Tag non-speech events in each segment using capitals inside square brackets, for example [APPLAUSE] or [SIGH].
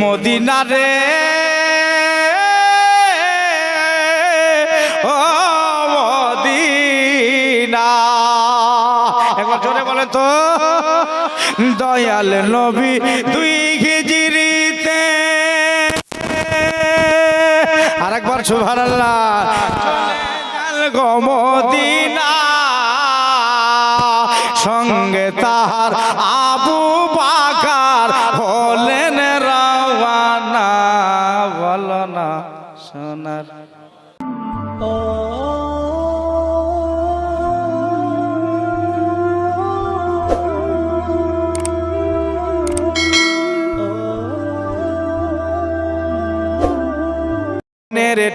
Medina রে ও Medina. একবার জোরে বলে তো। দয়াল নবী দুই হিজরিতে আর একবার সুবহানাল্লাহ। গো মদিনা। সঙ্গে তাহার আবু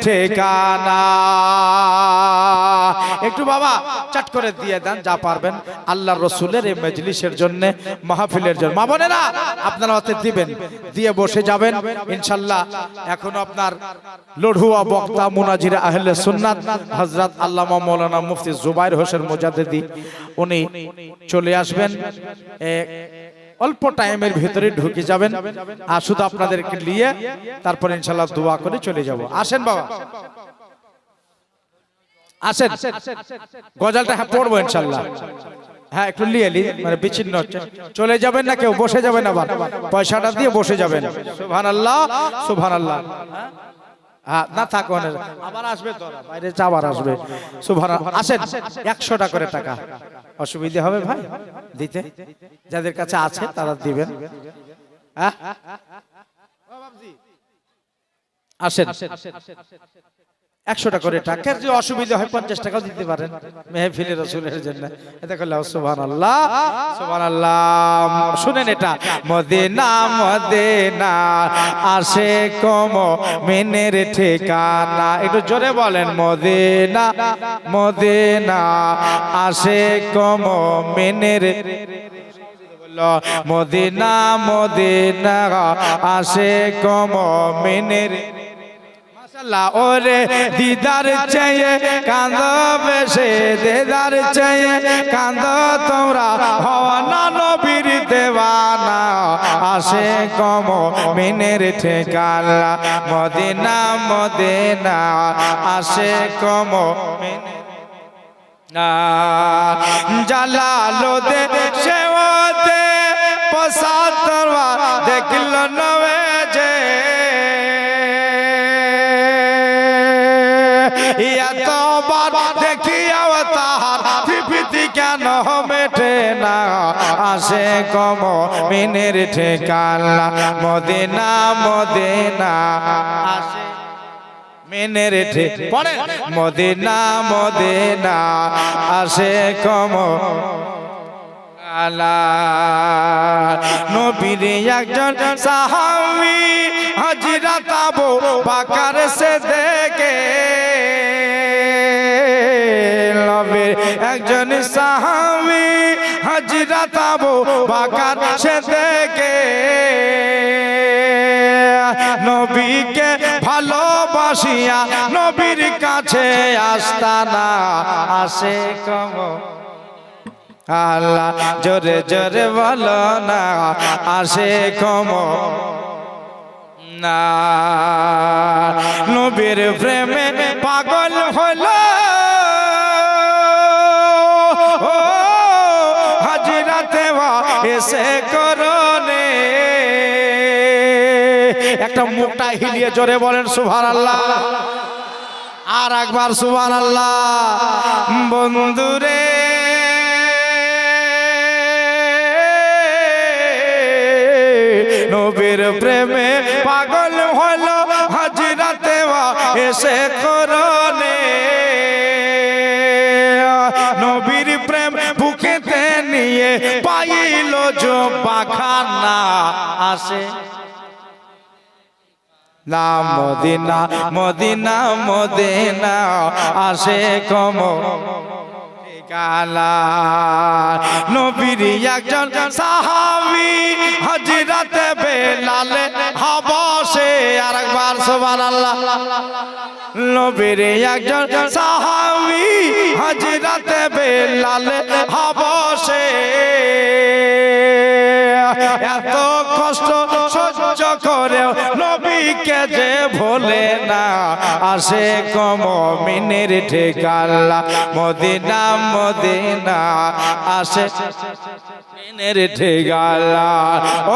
ঠিকানা। একটু বাবা, চাট করে দিয়ে দেন, যা পারবেন। আল্লাহ রসুলের এই মজলিসের জন্য, মাহফিলের জন্য। মা বোনেরা, আপনারা হাতে দিবেন, দিয়ে বসে যাবেন। ইনশাল্লাহ, এখন আপনার লড়ুয়া বক্তা, মুনাজির আহলে সুন্নাত হজরত আল্লামা মৌলানা মুফতি জুবাইর হোসেন মোজাদেদি উনি চলে আসবেন। অল্প টাইমের ভিতরে ঢুকে যাবেন। আর শুধু আপনাদেরকে নিয়ে তারপর ইনশাল্লাহ দোয়া করে চলে যাব। আসেন বাবা। আসেন। গজালটা হ্যাঁ পড়ব ইনশাল্লাহ হ্যাঁ একটু নিয়ে নি মানে বিচ্ছিন্ন হচ্ছে। চলে যাবেন না কেউ, বসে যাবেন আবার। পয়সাটা দিয়ে বসে যাবেন। সুভান আল্লাহ সুভান আল্লাহ হ্যাঁ না আবার আসবে তো বাইরে চা আবার আসবে। সুভান আসেন। একশোটা করে টাকা। অসুবিধা হবে ভাই? দিতে। যাদের কাছে আছে তারা দিবেন। হ্যাঁ? আসেন। একশো টাকা করে টাকার যে অসুবিধা হয় পঞ্চাশ টাকাও দিতে পারেন। মেহফিলে রসুলের জন্য। এটা করলে সুবান আল্লাহ সুবান আল্লাহ শুনেন এটা। মদিনা মদিনা আসে কম মিনের ঠিকানা। একটু জোরে বলেন, মদিনা মদিনা আসে কম মিনের মদিনা মদিনা আসে কম মিনের ওরে দিদার চেয়ে কান্দ বেশে, দিদার চেয়ে কান্দ তোমরা। হওয়ানা নবীর দেওয়ানা, আসে কম মিনের ঠেকালা মদিনা মদিনা, আসে কম জালালো দে সেওতে পসাতরবা দেখল কেন মেটে না? আসে কম মিনের ঠেকালা মদিনা মদিনা। আসে মদিনা মদিনা। আসে কম একজন সাহাবি, হাজিরা তাবো বাকার সে দেখে একজন সাহাবি হাজিরা তাবো বাকার সে দেখে নবীকে ভালোবাসিয়া নবীর কাছে আসতানা আসে কম আল্লাহ জোরে জোরে বলো না, আসে কম না, নবীর প্রেমে একটা মুখটা হিলিয়ে জোরে বলেন সুভান আল্লাহ আর একবার সুভান আল্লাহ বন্ধুরে নবীর প্রেমে পাগল হলো, হাজিরাতে এসে করনে নবীর প্রেম বুকেতে নিয়ে পাইল জো পাখানা আসে। না মদিনা মদিনা মদিনা, আসে কম। নবীর একজন সাহাবি হজরতে বেলালে হবসে আর একবার সুবহানাল্লাহ। নবীর একজন সাহাবি হজরতে বেলালে হবসে এত কষ্ট সহ্য হজ করে নবীকে যে ভোলে না। আসে কম মিনের ঠিকাল্লা মদিনা মদিনা। আসে মিনের ঠিকাল্লা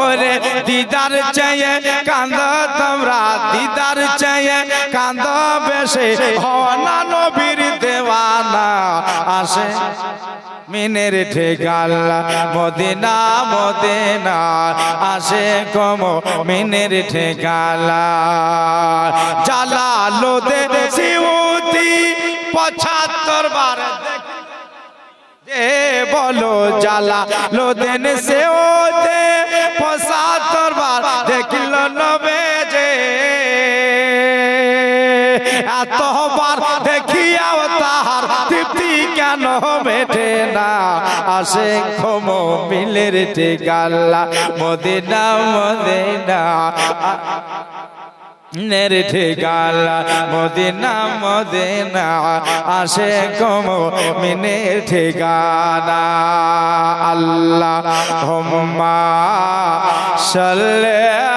ওরে দিদার চাইয়ে কান্দ তোমরা, দিদার চাইয়ে কান্দ বেশে। হওয়া নবীর দেওয়ানা। আসে মিনের ঠেকাল্লা মদিনা মদিনা আসে কম মিনের ঠেকালা। জালালো দে সিউতি, পঁচাত্তর বার যে বলো জালা লোদেন সে ওতে পঁচাত্তর বার দেখল নবে যে এতবার তাহার তৃপ্তি কেন মেটে না? আসে ক্ষম মিলের টেকাল্লা মদিনা মদিনা। নের ঠিকালা, মদিনা মদিনা। আসে কম মিনে ঠিকানা। আল্লাহ হোম্মা সাল্লে আলা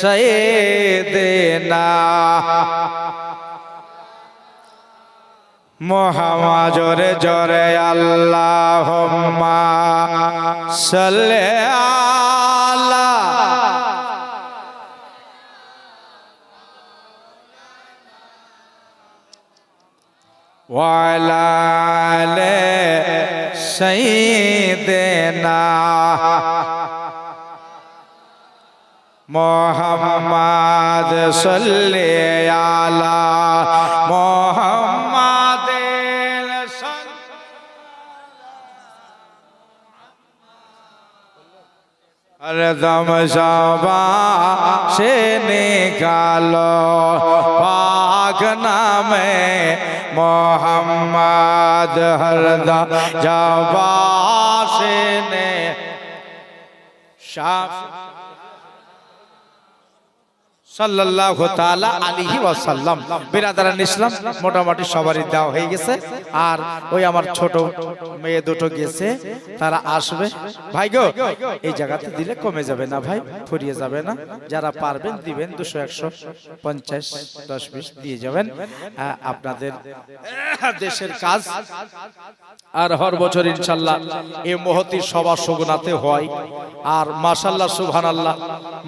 সৈয়দনা মোহাম্মদ জোরে জোরে আল্লাহ সাল্লে মোহাম্মদ সাল্লে আলা মোহাম্মদ হরদম সবা সে নিকালো পাক নামে মোহাম্মদ হরদম জবা সে নে আলাইহি ওয়াসাল্লাম। মোটামুটি সবারই দেওয়া হয়ে গেছে। আর ওই আমার মেয়ে দুটো গেছে, তারা আসবে। ভাই গো, এই জায়গাতে দিলে কমে যাবে না ভাই, ফুরিয়ে যাবে না। যারা পারবেন দিবেন, দুশো, একশো, পঞ্চাশ, দশ, বিশ দিয়ে যাবেন। আপনাদের দেশের কাজ। আর হর বছর ইনশাল্লাহ এই মহতি সভা সগুনাতে হয়। আর মাশাল্লাহ সুবহান আল্লাহ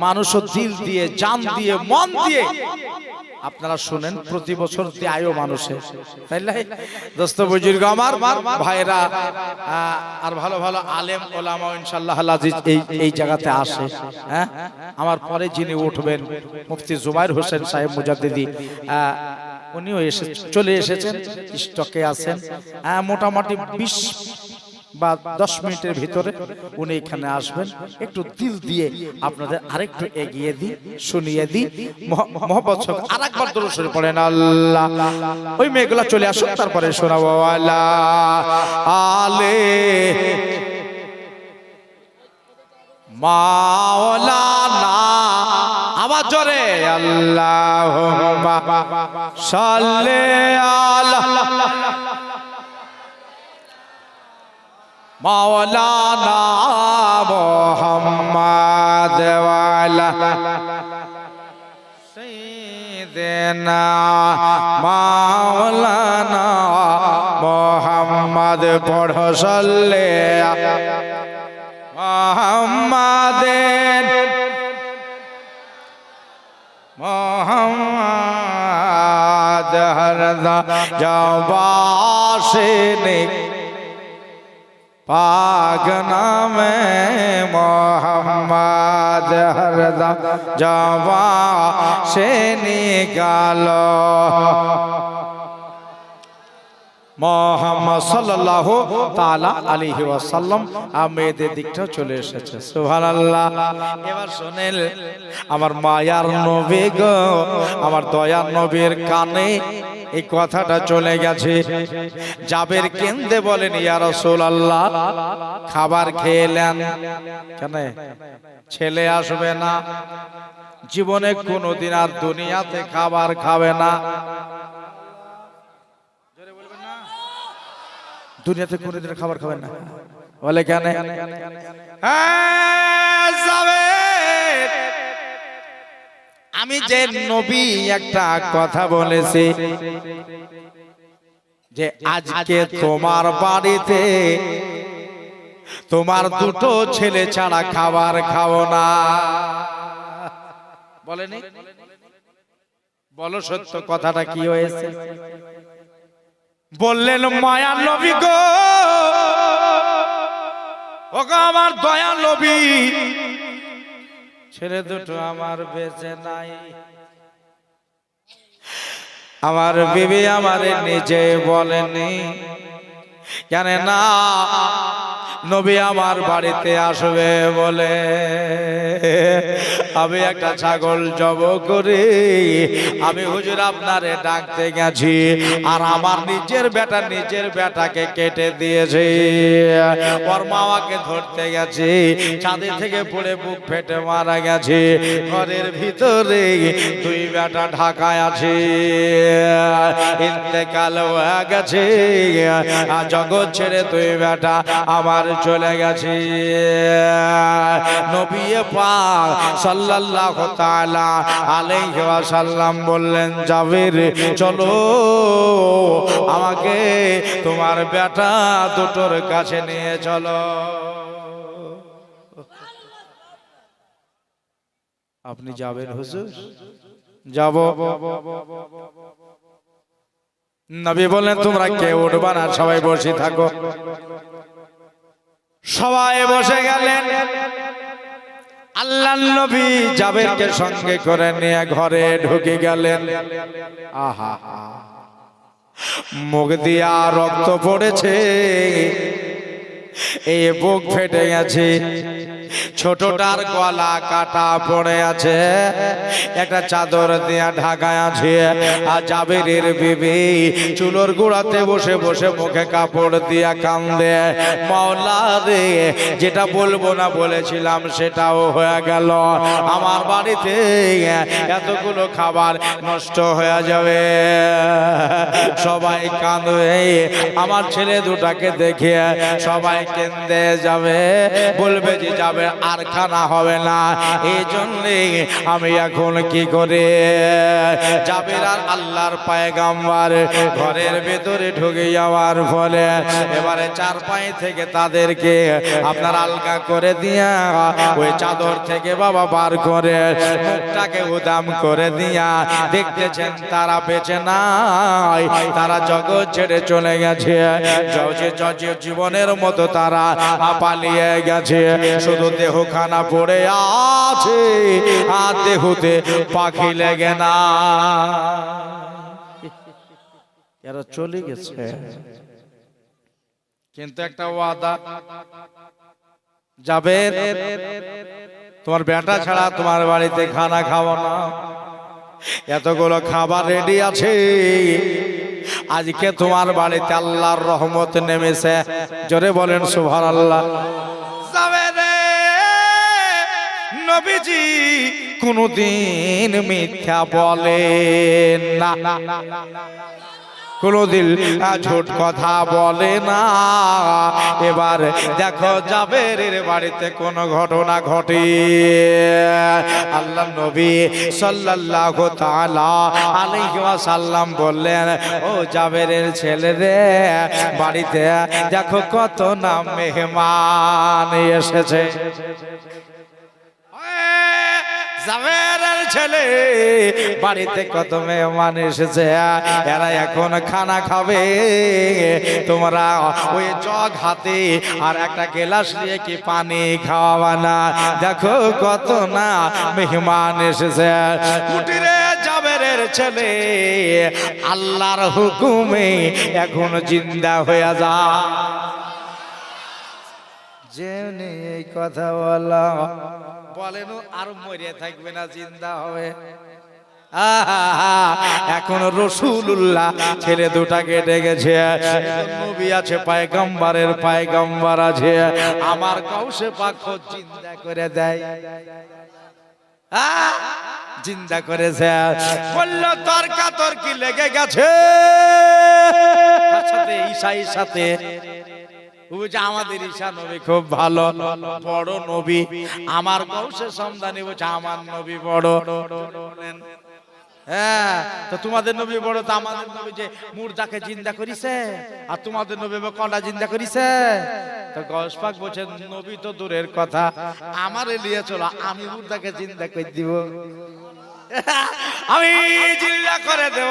মানুষও দিল দিয়ে, জান দিয়ে মন দিয়ে। আপনারা শুনেন প্রতি বছর দেয় মানুষের তাই না দোস্ত বুজুর্গ আমার ভাইরা আর ভালো ভালো আলেম ওলামা ইনশাল্লাহ আজিজ এই এই জায়গাতে আসে। হ্যাঁ? আমার পরে যিনি উঠবেন মুফতি জুবাইর হোসেন সাহেব মুজাদ্দিদি উনিও এসে চলে এসেছেন স্টকে আছেন। আহ, মোটামুটি বিশ বা দশ মিনিটের ভিতরে উনি এখানে আসবেন। একটু দিল দিয়ে আপনাদের আরেকটু এগিয়ে দিই, শুনিয়ে দিই। আর একবার দূর শুরু পড়েন, আল্লাহ। ওই মেয়েগুলা চলে তারপরে শোনাবো আলে। মাওলানা আবার জোরে আল্লাহ সাল্লে আল্লাহ মোহাম্মদ মোহাম্মদ পড় সাল্লে মোহাম্মদের মোহাম্মদ হরদা জবাসিনী পাক নামে মোহাম্মদ হরদা জবা সে নিকালো মোহাম্মদ সাল্লাল্লাহু তাআলা আলাইহি ওয়াসাল্লাম আর মেয়েদের দিকটাও চলে এসেছে সুবহানাল্লাহ এবার শুনেন আমার মায়ার নবী গো আমার দয়ার নবীর কানে এই কথাটা চলে গেছে। জাবের কেন্দে বলেন, ইয়া রাসূলুল্লাহ, খাবার খেলেন কেন? ছেলে আসবে না। জীবনে কোনোদিন আর দুনিয়াতে খাবার খাবে না। দুনিয়াতে কোনোদিন খাবার খাবেন না। বলে কেন? জাভেদ। আমি যে নবী একটা কথা বলেছি যে আজকে তোমার বাড়িতে তোমার দুটো ছেলে ছাড়া খাবার খাও না। বলেনি? বলো সত্য কথাটা কি হয়েছে? বললেন মায়া নবী গো। আমার দয়া নবী। ছেলে দুটো আমার বেঁচে নাই। আমার বিবি আমারে নিজে বলেনি। জানে না নবী আমার বাড়িতে আসবে বলে। আমি একটা ছাগল জব করে। আমি হুজুর আপনারে ডাকতে গেছি, আর আমার নিজের বেটা নিজের বেটাকে কেটে দিয়েছে। ওর মামাকে ধরতে গেছে চাঁদের থেকে পড়ে বুক ফেটে মারা গেছে। ঘরের ভিতরে দুই বেটা ঢাকায় আছে। ইন্তেকাল হয়ে গেছে জগৎ ছেড়ে দুই বেটা আমার চলে গেছে। নবী পাক সাল্লাল্লাহু তাআলা আলাইহি ওয়াসাল্লাম বললেন, জাবির, চলো। আমাকে তোমার বেটা দুটোর কাছে নিয়ে চলো। আপনি যাবেন হুজুর? যাব। নবী বললেন, তোমরা কেউ উঠবা না? সবাই বসে থাকো। সবাই বসে গেলেন। আল্লাহ নবী জাবেরকে সঙ্গে করে নিয়ে ঘরে ঢুকে গেলেন। আহা, মুখ দিয়া রক্ত পড়েছে, এই বুক ফেটে গেছে। ছোটটার গলা কাটা পড়ে আছে। একটা চাদর দিয়া ঢাকায় আছে। আর জাবেরের বিবি চুলোর গোড়াতে বসে বসে মুখে কাপড় দিয়া কান্দে। মাওলা রে, যেটা বলব না বলেছিলাম সেটাও হয়ে গেল। আমার বাড়িতে এতগুলো খাবার নষ্ট হয়ে যাবে। সবাই কাঁদবে। আমার ছেলে দুটাকে দেখে সবাই কেন্দে যাবে। বলবে যে যাবে আর খানা হবে না। এই জন্যে আমি এখন কি করে? যাবে আর আল্লাহর পায়গাম্বার ঘরের ভেতরে ঢুকে যাওয়ার ফলে এবারে চার পায়ে থেকে তাদেরকে আপনার আলগা করে দিয়া ওই চাদর থেকে বাবা বার করে মুখটাকে উদাম করে দিয়া দেখতেছেন তারা বেঁচে নাই, তারা জগৎ ছেড়ে চলে গেছে। জীবনের মতো তারা পালিয়ে গেছে। শুধু দেহ খানা পড়ে আছে, আর দেহতে পাখি লেগে না। এরা চলে গেছে। কিন্তু একটা ওয়াদা, যাবে? তোমার বেটা ছাড়া তোমার বাড়িতে খানা খাব না। এতগুলো খাবার রেডি আছে। আজকে তোমার বাড়িতে আল্লাহর রহমত নেমেছে। জোরে বলেন সুভার আল্লাহ নবীজি কোনদিন মিথ্যা বলেন না। কোনদিন ঝোট কথা বলে না। এবার দেখো যাবে রে বাড়িতে কোন ঘটনা ঘটে। আল্লাহ নবী সাল্লাল্লাহু তাআলা আলাইহি ওয়াসাল্লাম বললেন, ও জাবেরের ছেলে রে, বাড়িতে দেখো কত না মেহমান এসেছে। জাবেরের ছেলে, বাড়িতে কত মেহমান এসেছে, এরা এখন খানা খাবে। তোমরা ওই জগ হাতে আর একটা গেলাস নিয়ে কি পানি খাওয়াবা না? দেখো কত না মেহমান এসেছে। কুটিরে জাবেরের ছেলে, আল্লাহর হুকুমে এখন জিন্দা হয়ে যা। এই কথা বলা। বলেন, আর মরিয়া থাকবে না, জিন্দা হবে। এখন রসুল্লাহ ছেলে দুটাকে ডেকেছে। নবী আছে, পায়গম্বারের পায়গম্বার আছে। আমার কৌশে পাখ চিন্তা করে দেয়। জিন্দা করেছে। বলল তর্কা তর্কি লেগে গেছে। সাথে ঈশাইর সাথে আমাদের ঈশা নবী খুব ভালো, বড় নবী। আমার সন্ধানী আমার নবী বড়। হ্যাঁ তো তোমাদের নবী বড়, তো আমাদের নবী যে মুর্দাকে জিন্দা করিছে, আর তোমাদের নবী কটা জিন্দা করিছে? তো গসপাক বলছে, নবী তো দূরের কথা, আমার এলিয়ে চলো, আমি মুর্দাকে জিন্দা করে দিব। আমি জিল্লা করে দেব।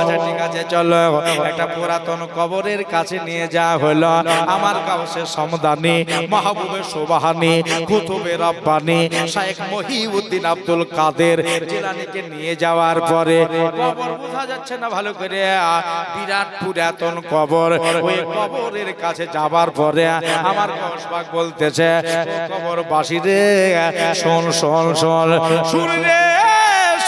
আচ্ছা ঠিক আছে, চলো। একটা পুরাতন কবরের কাছে নিয়ে যাওয়া হলো আমার কাছে সমদানি মাহবুবের সোবাহানি, কুতুবে রব্বানি, শায়েখ মহিউদ্দিন আব্দুল কাদের জিলানিকে নিয়ে যাওয়ার পরে কবর বোঝা যাচ্ছে না ভালো করে। বিরাট পুরাতন কবর। ওই কবরের কাছে যাবার পরে আমার কসবাগ বলতেছে কবর বাসি রে, শোন শোন শোন শুন রে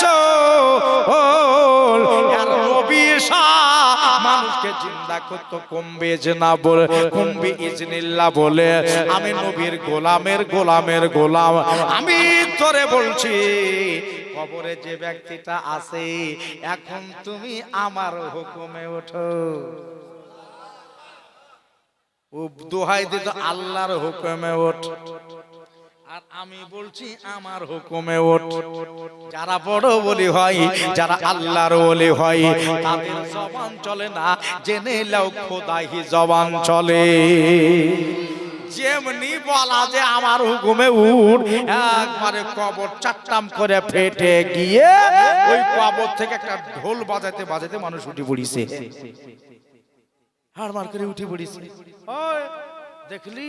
শোন আর নবী শাহ মানুষকে জিন্দা করতে কমবে যে না বলে কমবে ইজনিল্লা বলে। আমি নবীর গোলামের গোলামের গোলাম। আমি তোরে বলছি, কবরে যে ব্যক্তিটা আছে, এখন তুমি আমার হুকুমে ওঠো। দোহাই দিত আল্লাহর হুকুমে ওঠ। আর আমি বলছি আমার হুকুমে ওঠ। যারা বড় বলি হয় যারা আল্লাহর বলি হয় তাদের জবান চলে না। জেনে লাও খোদাহি জবান চলে। যেমনি বলা যে আমার হুকুমে উঠ একবারে কবর চারটাম করে ফেটে গিয়ে ওই কবর থেকে একটা ঢোল বাজাতে বাজাতে মানুষ উঠে পড়িছে। হাড় মার করে উঠে পড়িছে। দেখলি?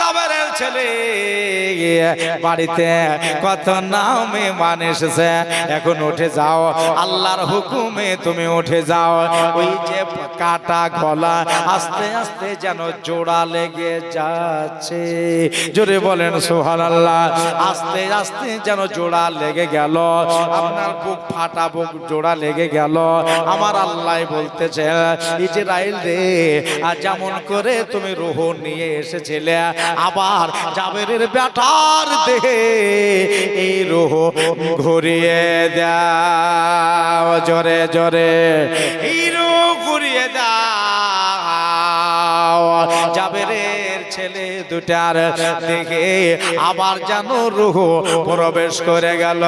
জাবেরের ছেলে। বাড়িতে কত নামে মান এসেছে। এখন উঠে যাও, আল্লাহর হুকুমে তুমি উঠে যাও। ওই যে কাটা গলা আস্তে আস্তে যেন জোড়া লেগে যাচ্ছে। জোরে বলেন সোহান আল্লাহ আস্তে আস্তে যেন জোড়া লেগে গেল। আপনার বুক ফাটা বুক জোড়া লেগে গেল। আমার আল্লাহ বলতেছে ইসরাইল রে আর যেমন করে তুমি রোহ নিয়ে এসেছিলে [LAUGHS] আবার জাবেরের ব্যাটার দেহে এই রোহ ঘুরিয়ে দাও জরে জরে। রোহ ঘুরিয়ে দাও। দুটার দেখে আবার যেন রুহ প্রবেশ করে গেল।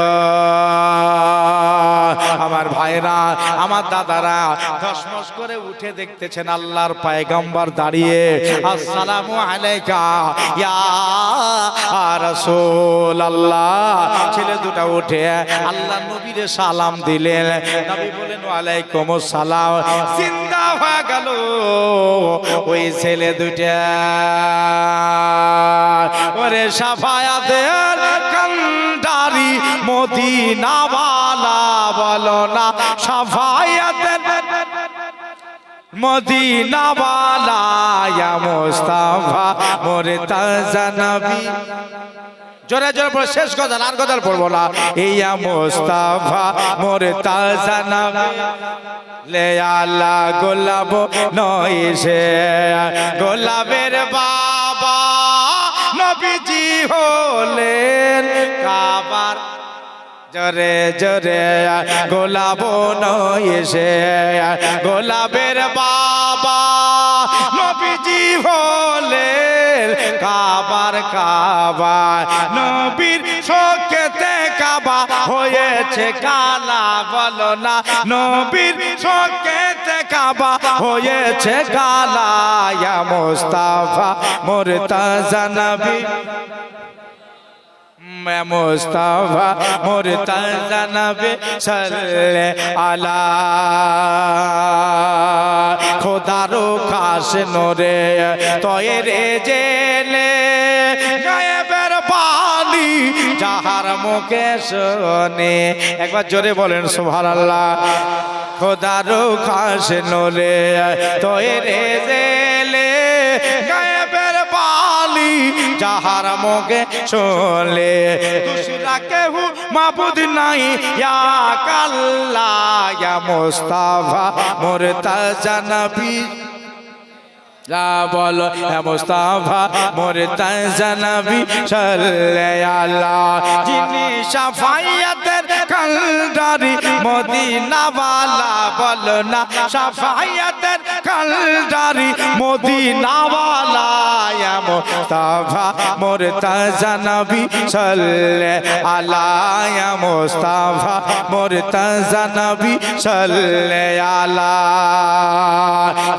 আমার ভাইরা, আমার দাদারা ধসমস করে উঠে দেখতেছেন আল্লাহর পায়গাম্বার দাঁড়িয়ে। আসসালামু আল্লাহ ছেলে দুটা উঠে আল্লাহ নবীর সালাম দিলেন। নবী বলেন, ওয়ালাইকুম সালাম জিন্দা হয়ে গেল ওই ছেলে দুটা ওরে সাফায়াতের কান্ডারি মদিনাওয়ালা বলো না, সাফায়াতের মদিনাওয়ালা মুস্তাফা মোরে তাজানবী জোরে জোরে পড়ে শেষ গজল, আর গজল পড়ব না। ইয়া মুস্তাফা মোরে তাজানবী লে আলা গোলাপ নয় সে বাবা নবীজি হলেন কাবার জরে জরে গোলাপ নয় সে গোলাপের বাবা নবীজি হলেন কাবার কাবা নবীর শোকেতে কাবা হয়েছে কালা বলো না, নবীর শোকেতে কাবা হয়েছে কালায়া মোস্তাফা মোর তাজা মোস্তাফা মোস্তফা মোর তাজা সালে সাল্লে আলা খোদারো কাশ নোরে তয়ে রে জেলে, গায়েবের পানি যাহার মুখে শোনে। একবার জোরে বলেন, সুবহানাল্লাহ। খোদারো খাস নলে তৈরে জেলে গায়েবের বালি যাহার মগে চলে। দুসরা কেহু মাবুদ নাই, ইয়া কাল্লা, ইয়া মুস্তাফা মোর তাজানবী লা বলো হে মুস্তাফা মোর তাজানবী সাল্লাল্লাহ যিনি শাফায়াতের কালদারি মদিনাওয়ালা বলো না শাফায়াতের কালদারি মদিনাওয়ালা মুস্তাফা মোর তাজানবী সাল্লাল্লাহ ইয়া মুস্তাফা মোর তাজানবী সাল্লাল্লাহ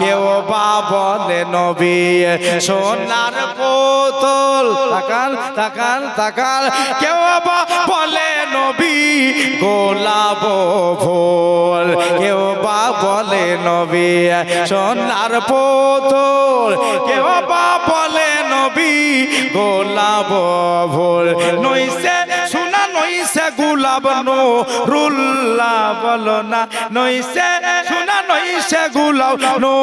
কেউ বা বলে নবী সোনার বোতল তাকাল তাকাল তাকাল। কেউ বা বলে নবী গোলাব ভোল কেউ বা বলে নবী, সোনার বোতল কেউ বা বলে নবী গোলাব ভোল নইসে সোনা নইসে গোলাপ, নো রুল্লা বলো না। নইছে নইছে গোলাপ নো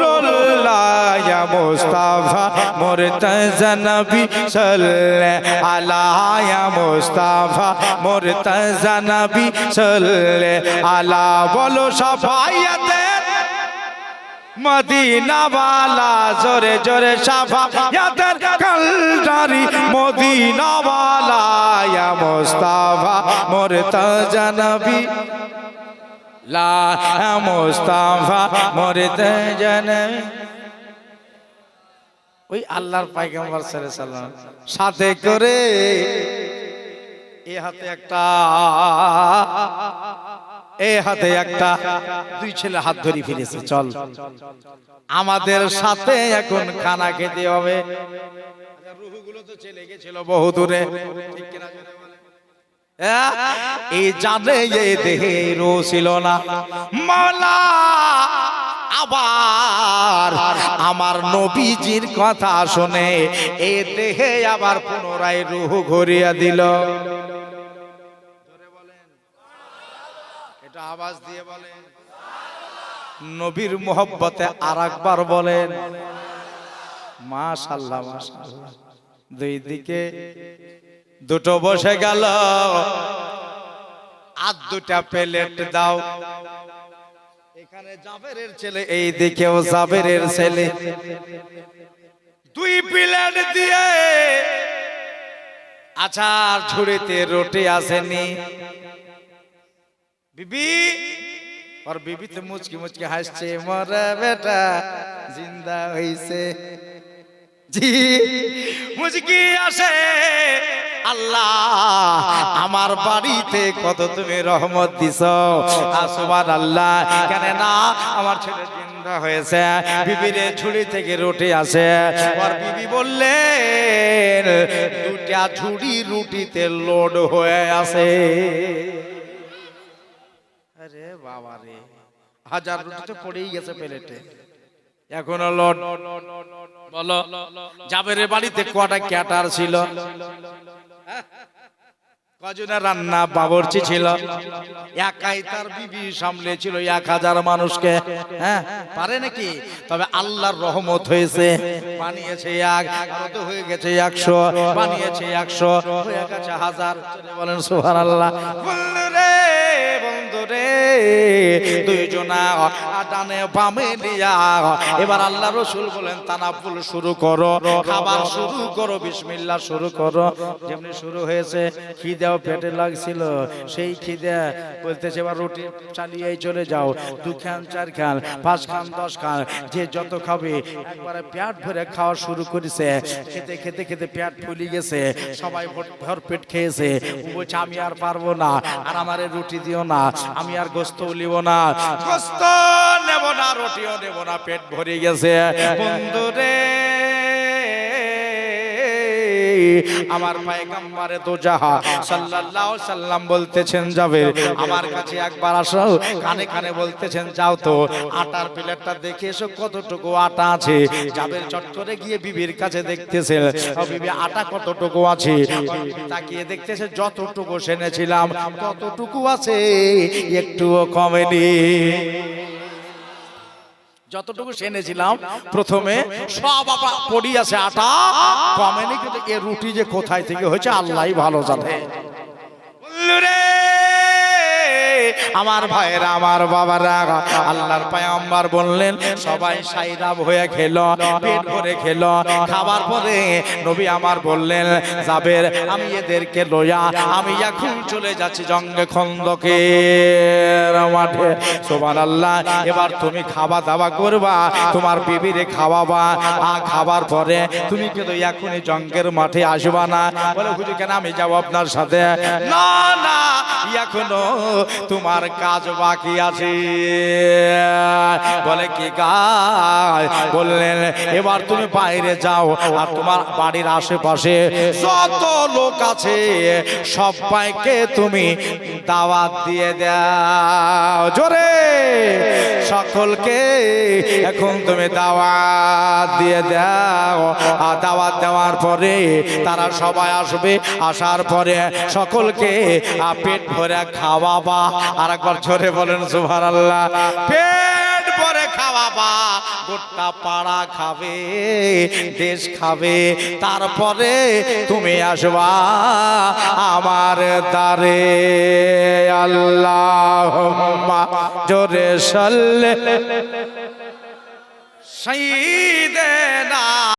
রুল্লা ইয়া মুস্তাফা মোর তাজানবী সাল্লাল্লাহু আলা ইয়া মুস্তাফা মোর তাজানবী সাল্লাল্লাহু আলা বলো সাফায়াতের মদিনাওয়ালা জোরে জোরে সাফাইয়াতের কালদারি মদিনাওয়ালা ইয়া মুস্তাফা মোর তাজানবী লা মুস্তাফা মোর তাজানবী ওই আল্লাহর সাথে করে এ হাতে একটা, এ হাতে একটা, দুই ছেলে হাত ধরে ফিরেছে চল। আমাদের সাথে এখন খানা খেতে হবে। রুহুগুলো তো চলে গেছিল বহু দূরে ঠিক কিনা? এই জানে দেহে রো ছিল না। মালা আবার আমার নবীজির কথা শুনে এ দেহে আবার পুনরায় রুহ ঘুরিয়া দিল। এটা আওয়াজ দিয়ে বলেন। নবীর মোহব্বতে আর একবার বলেন। মাশাল্লাহ মাশাল্লাহ দুই দিকে দুটো বসে গেল। আর দুটা প্লেট দাও। এখানে জাবেরের ছেলে এই দিকেও জাবেরের ছেলে। দুই প্লেট দিয়ে। আচার ঝুড়িতে রুটি আসেনি। বিবি আর বিবি তো মুচকি মুচকি হাসছে, মরা বেটা, জিন্দা হইছে। জি, মুচকি আসে। আল্লাহ, আমার বাড়িতে কত তুমি রহমত আসমান আল্লাহ কেন না আমার ছেলে জিন্দা হয়েছে, বিবিরে ঝুড়ি থেকে রুটি আসে। আর বিবি বললেন দুটা ঝুড়ি রুটিতে লোড হয়ে আছে। আরে বাবা রে হাজার রুটি তো পড়েই গেছে প্লেটে। এখনও বলো জাবের বাড়িতে কটা ক্যাটার ছিল? কজনের রান্না বাবরচি ছিল? একাই তার বিবি সামলে ছিল, এক হাজার মানুষকে। হ্যাঁ পারে নাকি? তবে আল্লাহর রহমত হয়েছে। বানিয়েছে এক আরও তো হয়ে গেছে একশো, বানিয়েছে একশো, হয়ে গেছে হাজার। বলেন সুহান আল্লাহ রে বন্ধু রে দুইজনা বামে দিয়া। এবার আল্লাহ রসুল বলেন, তানাফুল শুরু করো, খাবার শুরু করো, বিসমিল্লা শুরু করো। যেমনি শুরু হয়েছে, খিদেও পেটে লাগছিল। সেই খিদে বলতেছে, এবার রুটি চালিয়ে চলে যাও। দু খান, চার খান, পাঁচ খান, দশ খান, যে যত খাবে, একবারে পেট ভরে খাওয়া শুরু করেছে। খেতে খেতে খেতে পেট ফুলি গেছে। সবাই ভর পেট খেয়েছে। বলছে, আমি আর পারব না। আর আমারে রুটি দিও না আমি আর গোস্ত উলিব না। গোস্ত নেব না রুটিও নেব না পেট ভরে গেছে। বন্ধু রে আমার পায়গাম্বারে তো যাহা সাল্লাল্লাহু সাল্লাম বলতেছেন যাবে, আমার কাছে একবার আসো কানে কানে বলতেছেন, যাও তো, আটার প্লেটটা দেখে এসো কতটুকু আটা আছে। যাবের চট করে গিয়ে বিবির কাছে দেখতেছে ও বিবি, আটা কতটুকু আছে? তাকিয়ে দেখতেছে যতটুকু সেনেছিলাম ততটুকু আছে, একটুও কমেনি। যতটুকু সেনেছিলাম প্রথমে সব পড়ি আছে আটা কমেনি কিন্তু এ রুটি যে কোথায় থেকে হয়েছে আল্লাহ ভালো জানে। আমার ভাইয়েরা, আমার বাবারা, আল্লাহর পায়ম্বার বললেন, সবাই সাইরাম হয়ে খেলো, পেট ভরে খেলো, খাবার পরে নবী আমার বললেন যাবের আমি এদেরকে লইয়া, আমি এখন চলে যাচ্ছি জঙ্গে খন্দকে মাঠে। সোমান আল্লাহ এবার তুমি খাওয়া দাওয়া করবা, তোমার বিবিরে খাওয়াবা আ খাবার পরে তুমি কিন্তু এখনই জঙ্গের মাঠে আসবা না। বলে, হুজুর কেন আমি যাব আপনার সাথে? না না, এখনও তোমার কাজ বাকি আছে। বলে, কি কাজ বললেন, এবার তুমি বাইরে যাও আর তোমার বাড়ির আশেপাশে যত লোক আছে, সবাইকে তুমি দাওয়াত দিয়ে দাও। জোরে, সকলকে এখন তুমি দাওয়াত দিয়ে দাও। আর দাওয়াত দেওয়ার পরে তারা সবাই আসবে। আসার পরে সকলকে পেট ভরে খাওয়াবা। আর একবার জোরে বলেন সুভার আল্লাহ পেট ভরে খাওয়াবা গোটা পাড়া খাবে, দেশ খাবে, তারপরে তুমি আসবা আমার দারে আল্লাহ জোরে সাল্লে। সাইদেনা